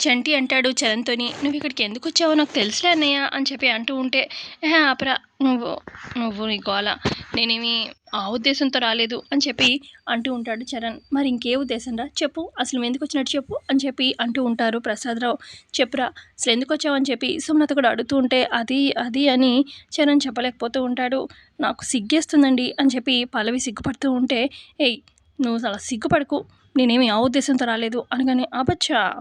చంటి అంటాడు చరణ్తోని నువ్వు ఇక్కడికి ఎందుకు వచ్చావో నాకు తెలుసులే అన్నయ్య అని చెప్పి అంటూ ఉంటే ఆపరా నువ్వు నువ్వు నీ గోల నేనేమి ఆ ఉద్దేశంతో రాలేదు అని చెప్పి అంటూ ఉంటాడు చరణ్. మరి ఇంకే ఉద్దేశం రా చెప్పు అసలు ఎందుకు వచ్చినట్టు చెప్పు అని చెప్పి అంటూ ఉంటారు ప్రసాదరావు. చెప్పురా అసలు ఎందుకు వచ్చావు అని చెప్పి సుమలత కూడా అడుగుతూ ఉంటే అది అది అని చరణ్ చెప్పలేకపోతూ ఉంటాడు. నాకు సిగ్గేస్తుందండి అని చెప్పి పల్లవి సిగ్గుపడుతూ ఉంటే ఏయ్ నువ్వు అలా సిగ్గుపడకు నేనేమి ఆ ఉద్దేశంతో రాలేదు. అనగానే అబచ్చా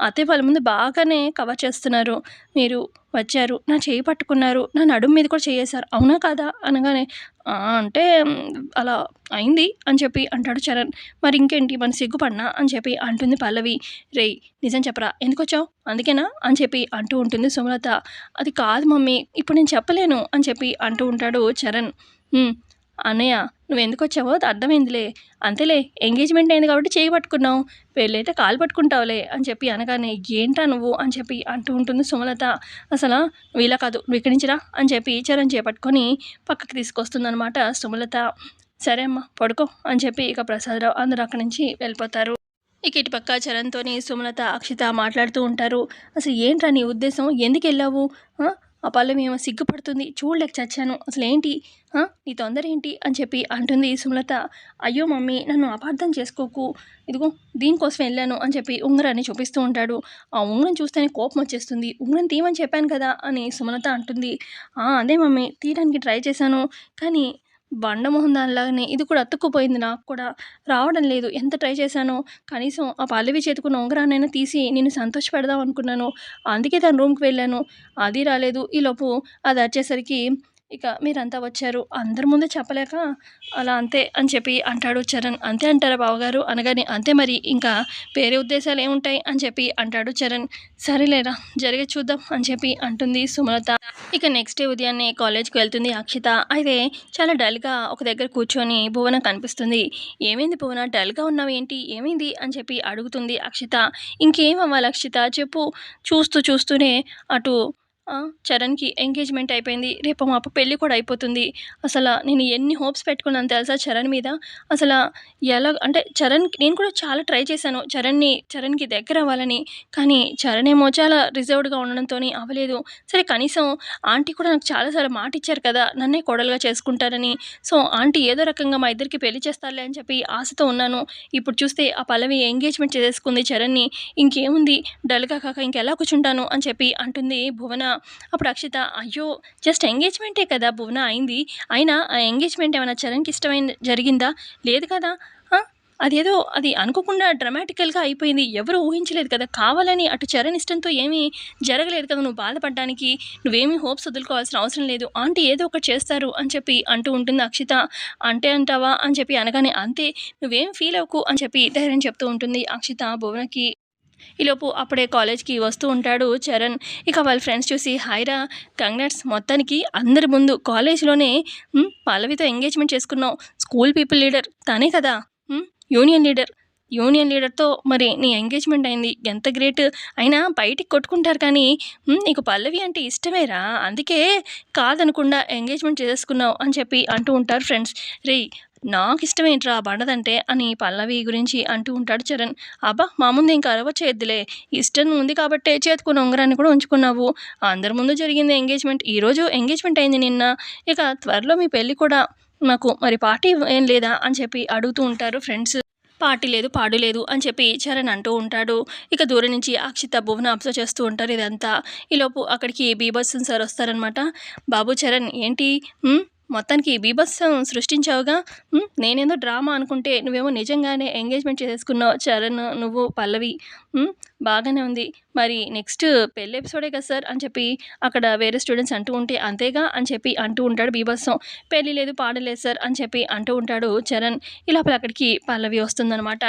అతే వాళ్ళ ముందు బాగానే కవర్ చేస్తున్నారు. మీరు వచ్చారు. నా చేయి పట్టుకున్నారు. నా నడుము మీద కూడా చేయేశారు. అవునా కాదా? అనగానే అంటే అలా అయింది అని చెప్పి అంటాడు చరణ్. మరి ఇంకేంటి? మన సిగ్గుపడినా? అని చెప్పి అంటుంది పల్లవి. రేయ్ నిజం చెప్పరా? ఎందుకు వచ్చావు? అందుకేనా? అని చెప్పి అంటూ ఉంటుంది సుమలత. అది కాదు మమ్మీ. ఇప్పుడు నేను చెప్పలేను అని చెప్పి అంటూ ఉంటాడు చరణ్. అన్నయ్య నువ్వు ఎందుకు వచ్చావో అది అర్థమైందిలే. అంతేలే ఎంగేజ్మెంట్ అయింది కాబట్టి చేయి పట్టుకున్నావు. పెళ్ళైతే కాలు పట్టుకుంటావులే అని చెప్పి అనగానే ఏంటా నువ్వు? అని చెప్పి అంటూ ఉంటుంది సుమలత. అసలు నువ్వు ఇలా కాదు నువ్వు ఇక్కడి నుంచి రా అని చెప్పి చరణ్ చేపట్టుకొని పక్కకి తీసుకొస్తుందనమాట సుమలత. సరే అమ్మా పడుకో అని చెప్పి ఇక ప్రసాదరావు అందరూ అక్కడి నుంచి వెళ్ళిపోతారు. ఇక ఇటుపక్క చరణ్తోని సుమలత అక్షిత మాట్లాడుతూ ఉంటారు. అసలు ఏంట్రా నీ ఉద్దేశం? ఎందుకు వెళ్ళావు? ఆ? ఆ ఏమో సిగ్గుపడుతుంది. చూడలేక చచ్చాను. అసలు ఏంటి నీ తొందర ఏంటి? అని చెప్పి అంటుంది సుమలత. అయ్యో మమ్మీ నన్ను అపార్థం చేసుకోకు. ఇదిగో దీనికోసం వెళ్ళాను అని చెప్పి ఉంగరాన్ని చూపిస్తూ ఉంటాడు. ఆ ఉంగరం చూస్తేనే కోపం వచ్చేస్తుంది. ఉంగరం తీయమని చెప్పాను కదా అని సుమలత అంటుంది. అదే మమ్మీ తీయడానికి ట్రై చేశాను. కానీ బండమోహం దానిలాగానే ఇది కూడా అతుక్కుపోయింది. నాకు కూడా రావడం లేదు. ఎంత ట్రై చేశానో కనీసం ఆ పల్లవి చేతుకున్న ఉంగరాన్నైనా తీసి నేను సంతోషపెడదాం అనుకున్నాను అందుకే తన రూమ్కి వెళ్ళాను. అది రాలేదు. ఈలోపు అది వచ్చేసరికి ఇక మీరంతా వచ్చారు. అందరి ముందు చెప్పలేక అలా అంతే అని చెప్పి అంటాడు చరణ్. అంతే అంటారా బావగారు? అనగానే అంతే మరి. ఇంకా వేరే ఉద్దేశాలు ఏముంటాయి? అని చెప్పి అంటాడు చరణ్. సరేలేరా జరిగే చూద్దాం అని చెప్పి అంటుంది సుమలత. ఇక నెక్స్ట్ డే ఉదయాన్నే కాలేజ్కి వెళ్తుంది అక్షిత. అయితే చాలా డల్గా ఒక దగ్గర కూర్చొని భువన కనిపిస్తుంది. ఏమైంది భువన? డల్గా ఉన్నావు ఏంటి? ఏమైంది? అని చెప్పి అడుగుతుంది అక్షిత. ఇంకేం అవ్వాలి అక్షిత? చెప్పు. చూస్తూ చూస్తూనే అటు చరణ్కి ఎంగేజ్మెంట్ అయిపోయింది. రేపు మాపు పెళ్ళి కూడా అయిపోతుంది. అసలు నేను ఎన్ని హోప్స్ పెట్టుకున్నాను తెలుసా చరణ్ మీద? అసలు ఎలా అంటే చరణ్ నేను కూడా చాలా ట్రై చేశాను చరణ్ని చరణ్కి దగ్గర అవ్వాలని. కానీ చరణ్ ఏమో చాలా రిజర్వ్డ్గా ఉండడంతో అవ్వలేదు. సరే కనీసం ఆంటీ కూడా నాకు చాలాసార్లు మాట ఇచ్చారు కదా నన్నే కోడలుగా చేసుకుంటారని. సో ఆంటీ ఏదో రకంగా మా ఇద్దరికి పెళ్ళి చేస్తారులే అని చెప్పి ఆశతో ఉన్నాను. ఇప్పుడు చూస్తే ఆ పల్లవి ఎంగేజ్మెంట్ చేసేసుకుంది చరణ్ని. ఇంకేముంది? డల్గా కాక ఇంకెలా కూర్చుంటాను అని చెప్పి అంటుంది భువన. అప్పుడు అక్షిత అయ్యో జస్ట్ ఎంగేజ్మెంటే కదా భువన అయింది. అయినా ఆ ఎంగేజ్మెంట్ ఏమైనా చరణ్కి ఇష్టమైన జరిగిందా? లేదు కదా. అదేదో అది అనుకోకుండా డ్రమాటికల్గా అయిపోయింది. ఎవరు ఊహించలేదు కదా. కావాలని అటు చరణ్ ఇష్టంతో ఏమీ జరగలేదు కదా నువ్వు బాధపడడానికి. నువ్వేమీ హోప్స్ వదులుకోవాల్సిన అవసరం లేదు. ఆంటీ ఏదో ఒకటి చేస్తారు అని చెప్పి అంటూ ఉంటుంది అక్షిత. అంటే అంటావా? అని చెప్పి అనగానే అంతే. నువ్వేం ఫీల్ అవ్వకు అని చెప్పి ధైర్యం చెప్తూ ఉంటుంది అక్షిత భువనకి. ఈలోపు అప్పుడే కాలేజ్కి వస్తూ ఉంటాడు చరణ్. ఇక వాళ్ళ ఫ్రెండ్స్ చూసి హాయిరా కంగ్రాట్స్. మొత్తానికి అందరి ముందు కాలేజ్లోనే పల్లవితో ఎంగేజ్మెంట్ చేసుకున్నావు. స్కూల్ పీపుల్ లీడర్ తనే కదా. Union leader. యూనియన్ లీడర్తో మరి నీ ఎంగేజ్మెంట్ అయింది. ఎంత గ్రేట్. అయినా బయటికి కొట్టుకుంటారు కానీ నీకు పల్లవి అంటే ఇష్టమేరా అందుకే కాదనకుండా ఎంగేజ్మెంట్ చేసుకున్నావు అని చెప్పి అంటూ ఉంటారు ఫ్రెండ్స్. రే నాకు ఇష్టమేంట్రా బండదంటే అని పల్లవి గురించి అంటూ ఉంటాడు చరణ్. అబ్బా మా ముందు ఇంకా అరవ ఇష్టం ఉంది కాబట్టే చేతుకున్న ఉంగరాన్ని కూడా ఉంచుకున్నావు. అందరి ముందు జరిగింది ఎంగేజ్మెంట్. ఈరోజు ఎంగేజ్మెంట్ అయింది నిన్న. ఇక త్వరలో మీ పెళ్ళి కూడా నాకు మరి పార్టీ ఏం లేదా అని చెప్పి అడుగుతూ ఉంటారు ఫ్రెండ్స్. పార్టీ లేదు పాడు లేదు అని చెప్పి చరణ్ అంటూ ఉంటాడు. ఇక దూరం నుంచి అక్షిత భువన అబ్జర్వ్ చేస్తూ ఉంటారు ఇదంతా. ఈలోపు అక్కడికి బీభత్సం సార్ వస్తారనమాట బాబు చరణ్ ఏంటి? మొత్తానికి బీభత్సం సృష్టించావుగా? నేనేదో డ్రామా అనుకుంటే నువ్వేమో నిజంగానే ఎంగేజ్మెంట్ చేసుకున్నావు చరణ్ నువ్వు పల్లవి. బాగానే ఉంది. మరి నెక్స్ట్ పెళ్ళి ఎపిసోడే కదా సార్ అని చెప్పి అక్కడ వేరే స్టూడెంట్స్ అంటూ ఉంటే అంతేగా అని చెప్పి అంటూ ఉంటాడు బీభత్సం. పెళ్ళి లేదు పాడలేదు సార్ అని చెప్పి అంటూ ఉంటాడు చరణ్. ఈ లోపల అక్కడికి పల్లవి వస్తుందనమాట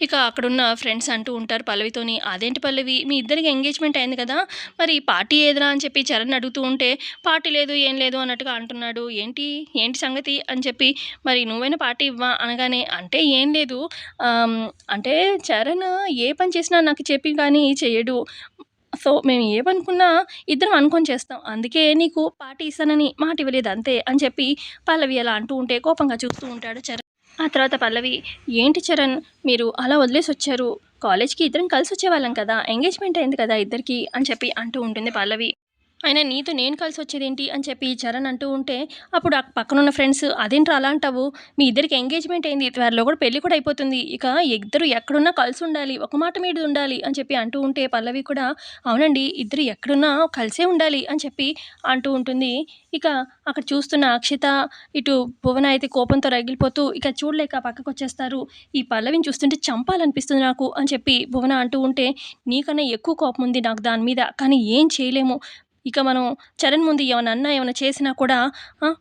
ఇక అక్కడున్న ఫ్రెండ్స్ అంటూ ఉంటారు పల్లవితోని అదేంటి పల్లవి? మీ ఇద్దరికి ఎంగేజ్మెంట్ అయింది కదా? మరి పార్టీ ఏదిరా? అని చెప్పి చరణ్ అడుగుతూ ఉంటే పార్టీ లేదు ఏం లేదు అన్నట్టుగా అంటున్నాడు. ఏంటి? ఏంటి సంగతి? అని చెప్పి మరి నువ్వైనా పార్టీ ఇవ్వా? అనగానే అంటే ఏం లేదు. అంటే చరణ్ ఏ పని చేసినా నాకు చెప్పి కానీ చేయడు. సో మేము ఏమనుకున్నా ఇద్దరం అనుకొని చేస్తాం. అందుకే నీకు పార్టీ ఇస్తానని మాట ఇవ్వలేదు అంతే అని చెప్పి పల్లవి అలా అంటూ ఉంటే కోపంగా చూస్తూ ఉంటాడు చరణ్. ఆ తర్వాత పల్లవి ఏంటి చరణ్? మీరు అలా వదిలేసి వచ్చారు. కాలేజ్కి ఇద్దరం కలిసి వచ్చేవాళ్ళం కదా. ఎంగేజ్మెంట్ అయింది కదా ఇద్దరికి? అని చెప్పి అంటూ ఉంటుంది పల్లవి. అయినా నీతో నేను కలిసి వచ్చేదేంటి అని చెప్పి చరణ్ అంటూ ఉంటే అప్పుడు ఆ పక్కనున్న ఫ్రెండ్స్ అదేంట్రా అలా అంటావు? మీ ఇద్దరికి ఎంగేజ్మెంట్ అయింది త్వరలో కూడా పెళ్ళి కూడా అయిపోతుంది. ఇక ఇద్దరు ఎక్కడున్నా కలిసి ఉండాలి ఒక మాట మీద ఉండాలి అని చెప్పి అంటూ ఉంటే పల్లవి కూడా అవునండి ఇద్దరు ఎక్కడున్నా కలిసే ఉండాలి అని చెప్పి అంటూ ఉంటుంది. ఇక అక్కడ చూస్తున్న అక్షిత ఇటు భువన అయితే కోపంతో రగిలిపోతూ ఇక చూడలేక పక్కకు వచ్చేస్తారు. ఈ పల్లవిని చూస్తుంటే చంపాలనిపిస్తుంది నాకు అని చెప్పి భువన అంటూ ఉంటే నీకన్నా ఎక్కువ కోపం ఉంది నాకు దాని మీద కానీ ఏం చేయలేము. ఇక మనం చరణ్ ముందు ఏమైనా అన్నా ఏమైనా చేసినా కూడా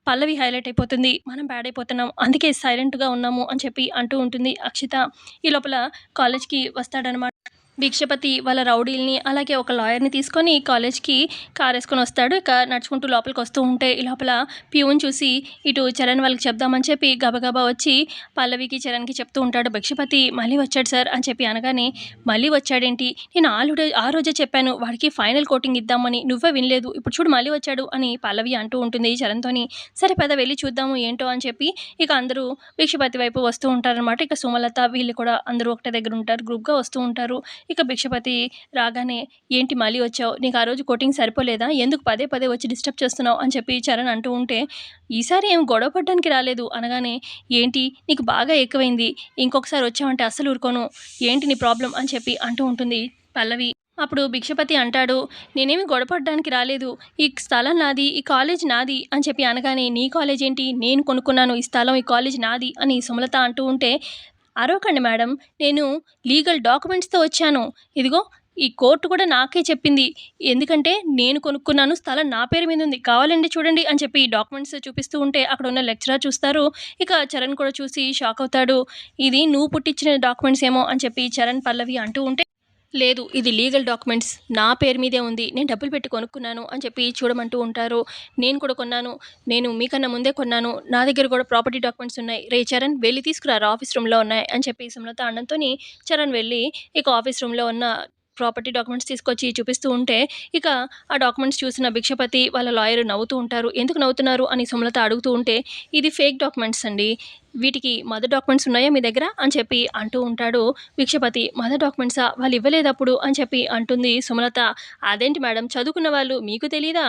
పల్లవి హైలైట్ అయిపోతుంది. మనం బ్యాడ్ అయిపోతున్నాం. అందుకే సైలెంట్గా ఉన్నాము అని చెప్పి అంటూ ఉంటుంది అక్షిత. ఈ లోపల కాలేజ్కి వస్తాడనమాట. భిక్షపతి వాళ్ళ రౌడీల్ని అలాగే ఒక లాయర్ని తీసుకొని కాలేజ్కి కార్ వేసుకొని వస్తాడు. ఇక నడుచుకుంటూ లోపలికి వస్తూ ఉంటే ఈ లోపల ప్యూన్ చూసి ఇటు చరణ్ వాళ్ళకి చెప్దామని చెప్పి గబగబా వచ్చి పల్లవికి చరణ్కి చెప్తూ ఉంటాడు. భిక్షపతి మళ్ళీ వచ్చాడు సార్ అని చెప్పి అనగానే మళ్ళీ వచ్చాడేంటి? నేను ఆల్రెడీ ఆ రోజే చెప్పాను వాడికి ఫైనల్ కోటింగ్ ఇద్దామని. నువ్వే వినలేదు. ఇప్పుడు చూడు మళ్ళీ వచ్చాడు అని పల్లవి అంటూ ఉంటుంది చరణ్తోని. సరే పెద్ద వెళ్ళి చూద్దాము ఏంటో అని చెప్పి ఇక అందరూ భిక్షపతి వైపు వస్తూ ఉంటారనమాట ఇక సుమలత వీళ్ళు కూడా అందరూ ఒకటే దగ్గర ఉంటారు. గ్రూప్గా వస్తూ ఉంటారు. ఇక భిక్షపతి రాగానే ఏంటి మళ్ళీ వచ్చావు? నీకు ఆ రోజు కోటింగ్ సరిపోలేదా? ఎందుకు పదే పదే వచ్చి డిస్టర్బ్ చేస్తున్నావు? అని చెప్పి చరణ్ అంటూ ఉంటే ఈసారి ఏం గొడవ పడ్డానికి రాలేదు. అనగానే ఏంటి? నీకు బాగా ఎక్కువైంది. ఇంకొకసారి వచ్చావంటే అస్సలు ఊరుకోను. ఏంటి నీ ప్రాబ్లం అని చెప్పి అంటూ ఉంటుంది పల్లవి. అప్పుడు భిక్షపతి అంటాడు నేనేమి గొడపడడానికి రాలేదు. ఈ స్థలం నాది ఈ కాలేజ్ నాది అని చెప్పి అనగానే నీ కాలేజ్ ఏంటి? నేను కొనుక్కున్నాను. ఈ స్థలం ఈ కాలేజ్ నాది అని సుమలత అంటూ ఉంటే అరవకండి మేడం. నేను లీగల్ డాక్యుమెంట్స్తో వచ్చాను. ఇదిగో ఈ కోర్టు కూడా నాకే చెప్పింది. ఎందుకంటే నేను కొనుక్కున్నాను స్థలం నా పేరు మీద ఉంది. కావాలండి చూడండి అని చెప్పి డాక్యుమెంట్స్ చూపిస్తూ ఉంటే అక్కడ ఉన్న లెక్చరర్ చూస్తారు. ఇక చరణ్ కూడా చూసి షాక్ అవుతాడు. ఇది నువ్వు పుట్టించిన డాక్యుమెంట్స్ ఏమో అని చెప్పి చరణ్ పల్లవి అంటూ ఉంటే లేదు ఇది లీగల్ డాక్యుమెంట్స్. నా పేరు మీదే ఉంది. నేను డబ్బులు పెట్టి కొనుక్కున్నాను అని చెప్పి చూడమంటూ ఉంటారు. నేను కూడా కొన్నాను. నేను మీకన్నా ముందే కొన్నాను. నా దగ్గర కూడా ప్రాపర్టీ డాక్యుమెంట్స్ ఉన్నాయి. రే చరణ్ వెళ్ళి తీసుకురా. ఆఫీస్ రూమ్లో ఉన్నాయి అని చెప్పి సుమలత అనడంతో చరణ్ వెళ్ళి ఇక ఆఫీస్ రూమ్లో ఉన్న ప్రాపర్టీ డాక్యుమెంట్స్ తీసుకొచ్చి చూపిస్తూ ఉంటే ఇక ఆ డాక్యుమెంట్స్ చూసిన భిక్షపతి వాళ్ళ లాయర్ నవ్వుతూ ఉంటారు. ఎందుకు నవ్వుతున్నారు? అని సుమలత అడుగుతూ ఉంటే ఇది ఫేక్ డాక్యుమెంట్స్ అండి. వీటికి మదర్ డాక్యుమెంట్స్ ఉన్నాయా మీ దగ్గర? అని చెప్పి అంటూ ఉంటాడు భిక్షపతి. మదర్ డాక్యుమెంట్సా? వాళ్ళు ఇవ్వలేదు అప్పుడు? అని చెప్పి అంటుంది సుమలత. అదేంటి మేడం? చదువుకున్న వాళ్ళు మీకు తెలీదా?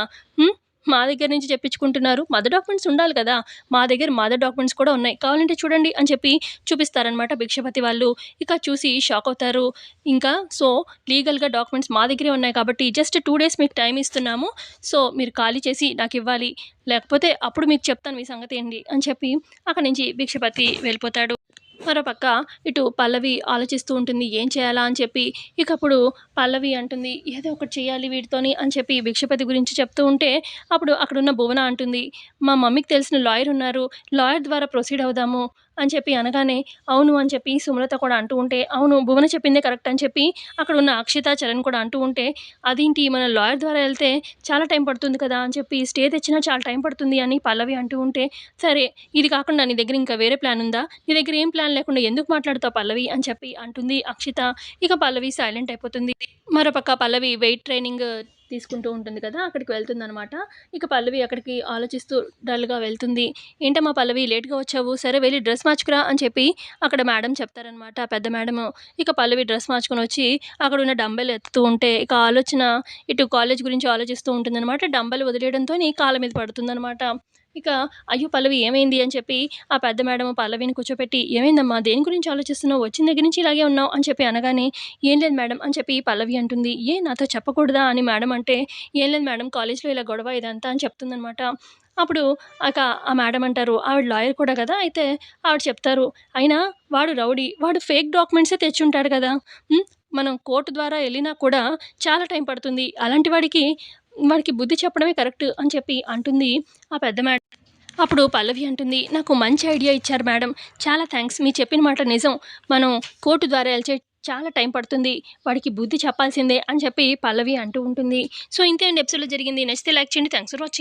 మా దగ్గర నుంచి చెప్పించుకుంటున్నారు. మదర్ డాక్యుమెంట్స్ ఉండాలి కదా. మా దగ్గర మదర్ డాక్యుమెంట్స్ కూడా ఉన్నాయి. కావాలంటే చూడండి అని చెప్పి చూపిస్తారనమాట భిక్షపతి వాళ్ళు. ఇక చూసి షాక్ అవుతారు. ఇంకా సో లీగల్గా డాక్యుమెంట్స్ మా దగ్గరే ఉన్నాయి కాబట్టి జస్ట్ టూ డేస్ మీకు టైం ఇస్తున్నాము. సో మీరు ఖాళీ చేసి నాకు ఇవ్వాలి. లేకపోతే అప్పుడు మీకు చెప్తాను మీ సంగతి ఏంటి అని చెప్పి అక్కడి నుంచి భిక్షపతి వెళ్ళిపోతాడు. మరోపక్క ఇటు పల్లవి ఆలోచిస్తూ ఉంటుంది ఏం చేయాలా అని చెప్పి. ఇక అప్పుడు పల్లవి అంటుంది ఏదో ఒకటి చేయాలి వీటితోని అని చెప్పి భిక్షపతి గురించి చెప్తూ ఉంటే అప్పుడు అక్కడున్న భువన అంటుంది మా మమ్మీకి తెలిసిన లాయర్ ఉన్నారు లాయర్ ద్వారా ప్రొసీడ్ అవుదాము. అని చెప్పి అనగానే అవును అని చెప్పి సుమలత కూడా అంటూ ఉంటే అవును భువన చెప్పిందే కరెక్ట్ అని చెప్పి అక్కడ ఉన్న అక్షిత చరణ్ కూడా అంటూ ఉంటే అదేంటి మన లాయర్ ద్వారా వెళ్తే చాలా టైం పడుతుంది కదా అని చెప్పి స్టే తెచ్చినా చాలా టైం పడుతుంది అని పల్లవి అంటూ ఉంటే సరే ఇది కాకుండా నీ దగ్గర ఇంకా వేరే ప్లాన్ ఉందా? నీ దగ్గర ఏం ప్లాన్ లేకుండా ఎందుకు మాట్లాడుతావు పల్లవి? అని చెప్పి అంటుంది అక్షిత. ఇక పల్లవి సైలెంట్ అయిపోతుంది. మరోపక్క పల్లవి వెయిట్ ట్రైనింగ్ తీసుకుంటూ ఉంటుంది కదా అక్కడికి వెళ్తుందనమాట ఇక పల్లవి అక్కడికి ఆలోచిస్తూ డల్గా వెళ్తుంది. ఏంటమ్మా పల్లవి లేట్గా వచ్చావు? సరే వెళ్ళి డ్రెస్ మార్చుకురా అని చెప్పి అక్కడ మేడం చెప్తారనమాట పెద్ద మేడము. ఇక పల్లవి డ్రెస్ మార్చుకుని వచ్చి అక్కడ ఉన్న డంబెల్ ఎత్తుతూ ఉంటే ఇక ఆలోచన ఇటు కాలేజ్ గురించి ఆలోచిస్తూ ఉంటుందన్నమాట. డంబెల్ వదిలేయడంతో నీ కాళ్ళ మీద పడుతుందనమాట ఇక అయ్యో పల్లవి ఏమైంది? అని చెప్పి ఆ పెద్ద మేడం పల్లవిని కూర్చోపెట్టి ఏమైందమ్మా? దేని గురించి ఆలోచిస్తున్నావు? వచ్చిన దగ్గర నుంచి ఇలాగే ఉన్నావు అని చెప్పి అనగానే ఏం లేదు మేడం అని చెప్పి పల్లవి అంటుంది. ఏ నాతో చెప్పకూడదా? అని మేడం అంటే ఏం లేదు మేడం కాలేజ్లో ఇలా గొడవ ఇదంతా అని చెప్తుందనమాట అప్పుడు అక ఆ మేడం అంటారు ఆవిడ లాయర్ కూడా కదా? అయితే ఆవిడ చెప్తారు అయినా వాడు రౌడీ వాడు ఫేక్ డాక్యుమెంట్సే తెచ్చుంటాడు కదా? మనం కోర్టు ద్వారా వెళ్ళినా కూడా చాలా టైం పడుతుంది. అలాంటి వాడికి వాడికి బుద్ధి చెప్పడమే కరెక్ట్ అని చెప్పి అంటుంది ఆ పెద్ద మేడం. అప్పుడు పల్లవి అంటుంది నాకు మంచి ఐడియా ఇచ్చారు మేడం. చాలా థ్యాంక్స్ మీరు చెప్పిన మాట నిజం. మనం కోర్టు ద్వారా వెళ్చే చాలా టైం పడుతుంది. వాడికి బుద్ధి చెప్పాల్సిందే అని చెప్పి పల్లవి అంటూ ఉంటుంది. సో ఇంతే అండి ఎపిసోడ్లో జరిగింది. నచ్చితే లైక్ చేయండి. Thanks for watching.